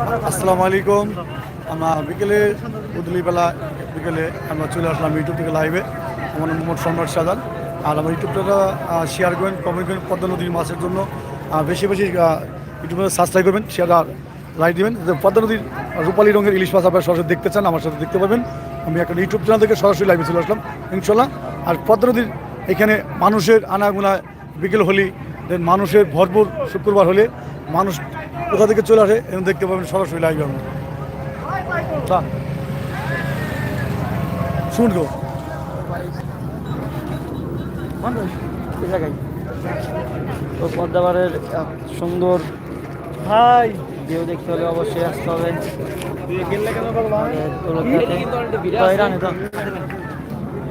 আসসালামু আলাইকুম। আমরা বিকেলে বেলা বিকেলে আমরা চলে আসলাম ইউটিউব থেকে লাইভে আমার মোহাম্মদ সম্রাট সাজান। আর আমার ইউটিউবটা শেয়ার করবেন কমেন্ট করবেন, পদ্মা নদীর মাছের জন্য। বেশি বেশি ইউটিউবে সাবস্ক্রাইব করবেন শেয়ার আর লাইক দেবেন। পদ্মা নদীর রূপালী রঙের ইলিশ মাছ আপনারা সরাসরি দেখতে চান, আমার সাথে দেখতে পাবেন। আমি একটা ইউটিউব চ্যানেল থেকে সরাসরি লাইভে চলে আসলাম ইনশাল্লাহ আর পদ্মা নদীর এখানে মানুষের আনাগুনা, বিকেল হলি দেন মানুষের ভরপুর শুক্রবার হলে মানুষ কোথা থেকে চলে আসে এবং দেখতে পাবেন সরাসরি লাইভ আমরা। শুনব তো। পদ্মাবারের সুন্দর হাই ভিউ দেখতে হলে অবশ্যই আসতে হবে।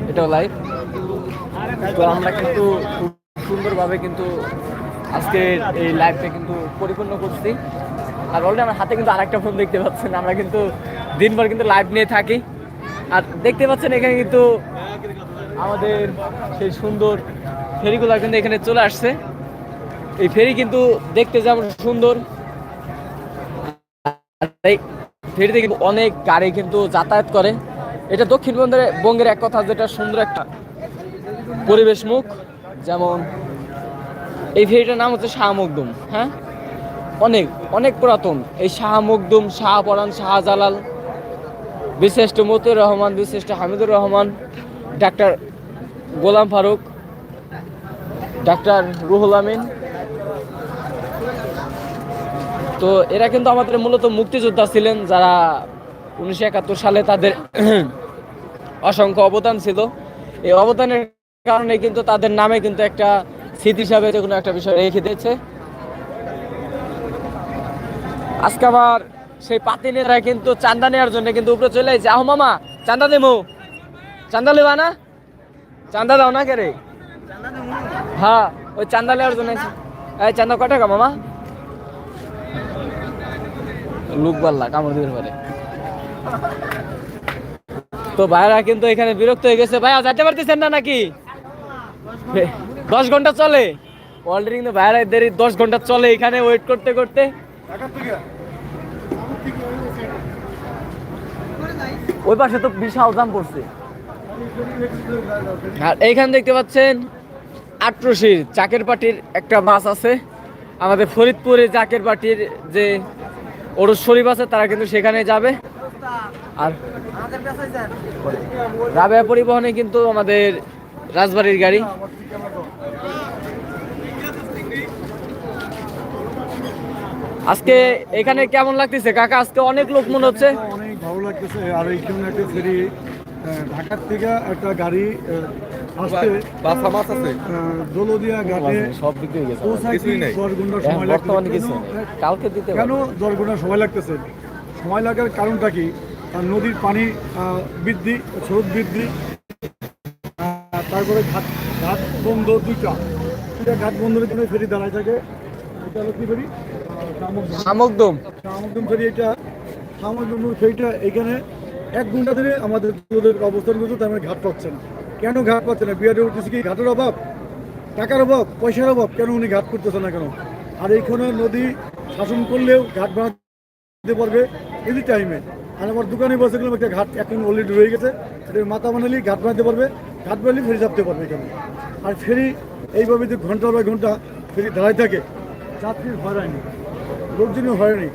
এটাও লাইভ তো আমরা কিন্তু খুব সুন্দরভাবে কিন্তু আজকে এই লাইভটা কিন্তু পরিপূর্ণ করছি। আর অলরেডি আমার হাতে কিন্তু আরেকটা ফোন দেখতে পাচ্ছেন। আমরা কিন্তু দিনভর কিন্তু লাইভ নিয়ে থাকি। আর দেখতে পাচ্ছেন এখানে কিন্তু আমাদের সেই সুন্দর ফেরিগুলো কিন্তু এখানে চলে আসছে। এই ফেরি কিন্তু দেখতে যেমন সুন্দর ফেরিতে কিন্তু অনেক গাড়ি কিন্তু যাতায়াত করে। এটা দক্ষিণবঙ্গের বঙ্গের এক কথা, যেটা সুন্দর একটা পরিবেশ মুখ যেমন এই ফেরিটার নাম হচ্ছে শাহ মকদুম হ্যাঁ? অনেক অনেক পুরাতন। এই শাহ মকদুম শাহপরান শাহজালাল বিশিষ্ট মতিউর রহমান, বিশিষ্ট হামিদুর রহমান, ডাক্তার গোলাম ফারুক, ডাক্তার রুহুল আমিন। তো এরা কিন্তু আমাদের মূলত মুক্তিযোদ্ধা ছিলেন যারা উনিশশো একাত্তর সালে তাদের অসংখ্য অবদান ছিল। এই অবদানের কারণে কিন্তু তাদের নামে কিন্তু একটা স্মৃতি হিসাবে যে কোনো একটা বিষয় রেখে দিয়েছে। আজকে আবার সেই পাতিনেরা কিন্তু চান্দা নেওয়ার জন্য কিন্তু উপরে চলে এসেছে। আহ মামা, চান্দা দেবো। চান্দা লেবা না? চান্দা দাও না কে রে হ্যাঁ ওই চান্দা নেওয়ার জন্য এই চান্দা কয় টাকা মামা? লুক পাল্লা, কামড় দিতে পারে তো ভাইরা কিন্তু এখানে বিরক্ত হয়ে গেছে। ভাইয়া যেতে পারতেছেন না নাকি? দশ ঘণ্টা চলে। অলরেডি কিন্তু ভাইরা দেরি দশ ঘণ্টা চলে এখানে ওয়েট করতে করতে। ওই পাশে তো বিশাল দাম পড়ছে। আর এইখানে দেখতে পাচ্ছেন আট্রসির চাকের পাটির একটা মাছ আছে। আমাদের ফরিদপুরে চাকের পাটির যে ওরস শরীফ আছে, তারা কিন্তু সেখানে যাবে। আর রাবেয়া পরিবহনে কিন্তু আমাদের রাজবাড়ির গাড়ি। আজকে এখানে কেমন লাগতেছে? কাকা আজকে অনেক লোক মনে হচ্ছে। অনেক ভালো লাগতেছে। আর এইখানে একটা ফেরি ঢাকার থেকে একটা গাড়ি আসতে বাসা মাছ আছে। আহ, ঘাটে সব দিক দিয়ে গেছে। পৌঁছাইতে কিছুই নেই। দশ ঘণ্টা সময় বর্তমানে লাগতেছে কিছু কেন? নেই। কালকে দিতে কেন পারব। দশ ঘণ্টা সময় লাগতেছে? সময় লাগার কারণটা কি? নদীর পানি আহ, বৃদ্ধি স্রোত বৃদ্ধি তারপরে ঘাট ঘাট বন্ধ দুইটা। দুইটা ঘাট বন্ধের জন্য ফেরি দাঁড়ায় থাকে। এটা হলো কি ফেরি? শামুক- সামকদম শামুকদম ফেরি এটা শামুকদম ফেরিটা এখানে এক ঘণ্টা ধরে আমাদের ওদের অবস্থান করছে, তার মানে ঘাট পাচ্ছে না। কেন ঘাট পাচ্ছে না? বিয়ারে উঠতেছে কি ঘাটের অভাব? টাকার অভাব? পয়সার অভাব? কেন উনি ঘাট করতেছে না কেন? আর এইখানে নদী শাসন করলেও ঘাট বানাতে পারবে এনি টাইমে আর আমার দোকানে বসে গেলাম একটা ঘাট এখন অলরেডি রয়ে গেছে। এটা মাথা বানালেই ঘাট বানাতে পারবে, ঘাট বানালেই ফেরি চাপতে পারবে এখানে। আর ফেরি এইভাবে যে ঘণ্টা বা ঘণ্টা ফেরি দাঁড়ায় থাকে, যাত্রীর হয়রানি লোকজনও হয়রানি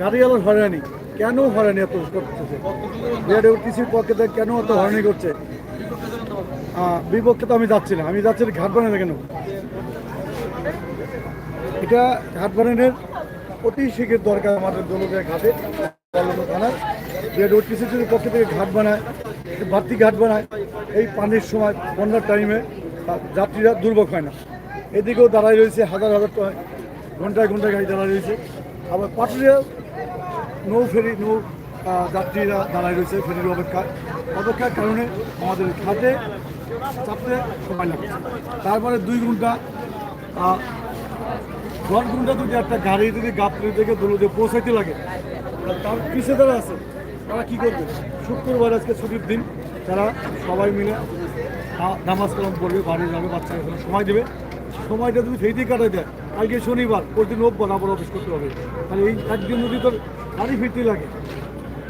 গাড়িওয়ালার হয়রানি, কেন হয়রানি এত করতেছে? টিসির পক্ষে কেন এত হয়রানি করছে? বিপক্ষে তো আমি যাচ্ছি না, আমি যাচ্ছি না ঘাট বানানো কেন? এটা ঘাট বানানোর অতি শীঘ্র দরকার আমাদের দলদের ঘাটে থানার। টিসির যদি পক্ষ থেকে ঘাট বানায় বাড়তি ঘাট বানায়, এই পানির সময় বন্যার টাইমে যাত্রীরা দুর্ভোগ হয় না। এদিকেও দাঁড়ায় রয়েছে হাজার হাজার ঘন্টায় ঘন্টায় গাড়ি দাঁড়ায় রয়েছে। আবার পাটুরিয়া নৌ ফেরি, নৌ যাত্রীরা দাঁড়ায় রয়েছে ফেরির অপেক্ষা অপেক্ষার কারণে আমাদের ঘাটে চাপতে সময় লাগছে। তারপরে দুই ঘণ্টা দশ ঘণ্টা যদি একটা গাড়ি যদি গাপলি থেকে দৌড়ে পৌঁছাইতে লাগে তার পিছিয়ে যারা আছে, তারা কী করবে? শুক্রবার আজকে ছুটির দিন, তারা সবাই মিলে নামাজ কালাম পড়বে বাড়ি যাবে এখানে সময় দেবে। সময়টা যদি ফেরিতে কাটাই দেয়, কালকে শনিবার প্রতিদিন রোববার আবার অফিস করতে হবে। তাহলে এই একদিন যদি তোর বাড়ি ফিরতে লাগে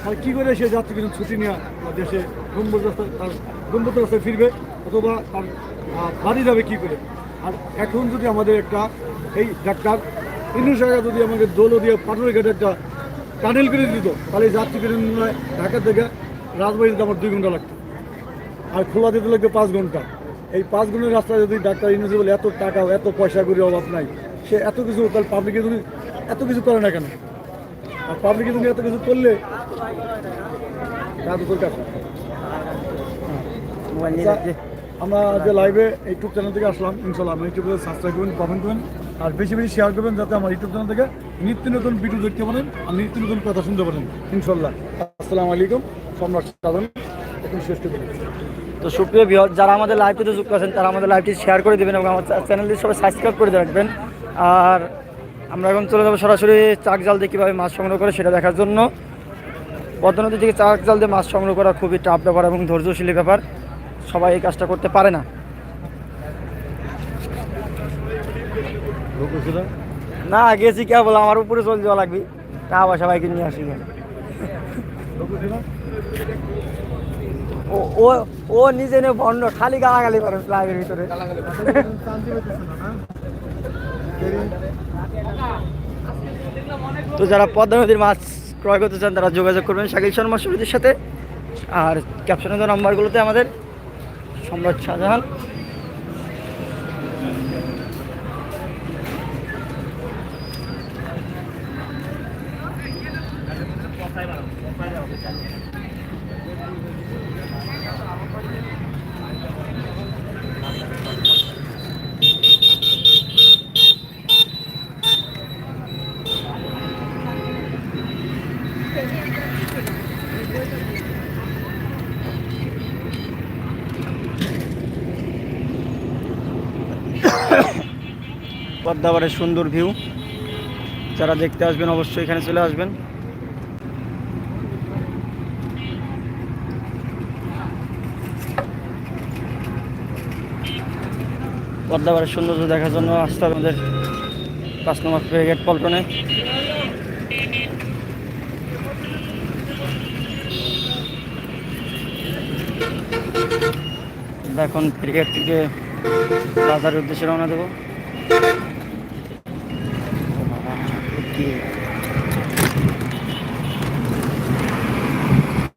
আর কী করে সে যাত্রী কিন্তু ছুটি নিয়ে? দেশে গম্বুজ রাস্তায় তার গম্বুজ রাস্তায় ফিরবে, অথবা তার বাড়ি যাবে কী করে? আর এখন যদি আমাদের একটা, এই ডাক্তার ইন্দু জায়গা যদি আমাকে দোলো দিয়ে পাটুরি ঘাটে একটা টানেল করে দিত, তাহলে যাত্রী করে ঢাকা থেকে রাজবাড়িতে আমার দুই ঘণ্টা লাগতো। আর খোলা দিতে লাগবে পাঁচ ঘণ্টা। এই পাঁচ ঘণ্টার রাস্তায় যদি ডাক্তার ইউনিভার্সিটি বলে এত টাকা এত পয়সা করে অভাব নাই সে এত কিছু তাহলে পাবলিকে যদি এত কিছু করে না কেন? আর পাবলিকে যদি এত কিছু করলে কাছে আচ্ছা, আমরা যে লাইভে ইউটিউব চ্যানেল থেকে আসলাম ইনশাল্লাহ আমার ইউটিউবে সাবস্ক্রাইব করবেন কমেন্ট করবেন আর বেশি বেশি শেয়ার করবেন যাতে আমার ইউটিউব চ্যানেল থেকে নিত্য নতুন ভিডিও দেখতে পারেন আর নিত্য নতুন কথা শুনতে পারেন ইনশাল্লাহ আসসালামু আলাইকুম সম্রাট সাধন এখন শেষ করে দিচ্ছি। তো সুপ্রিয় ভিউয়ার যারা আমাদের লাইভটিতে যুক্ত আছেন, তারা আমাদের লাইভটি শেয়ার করে দেবেন এবং আমার চ্যানেলটি সবাই সাবস্ক্রাইব করে রাখবেন। আর আমরা এখন চলে যাব সরাসরি চাক জাল দিয়ে কীভাবে মাছ সংগ্রহ করে সেটা দেখার জন্য। পদ্মা নদী থেকে চাক জাল দিয়ে মাছ সংগ্রহ করা খুবই টাফ ব্যাপার এবং ধৈর্যশীলী ব্যাপার। সবাই এই কাজটা করতে পারে না। না, গেছি কে বলো আমার উপরে চল যাওয়া লাগবে। তা আবার সবাইকে নিয়ে আসি। ও ও নিজে নে ভণ্ড খালি গালাগালি করে লাইভের ভিতরে। তো যারা পদ্মা নদীর মাছ ক্রয় করতে চান, তারা যোগাযোগ করবেন শাকিল শর্মা সমিতির সাথে। আর ক্যাপশনে দেওয়া নাম্বারগুলোতে আমাদের সম্রাট শাহজাহান। পদ্মাবারের সুন্দর ভিউ। যারা দেখতে আসবেন, অবশ্যই এখানে চলে আসবেন। পদ্মাবারের সৌন্দর্য দেখার জন্য আসতে হবে আমাদের পাঁচ নম্বর ব্রিগেড পল্টনে। এখন ক্রিকেট থেকে বাজারের উদ্দেশ্যে রওনা দেবো। কি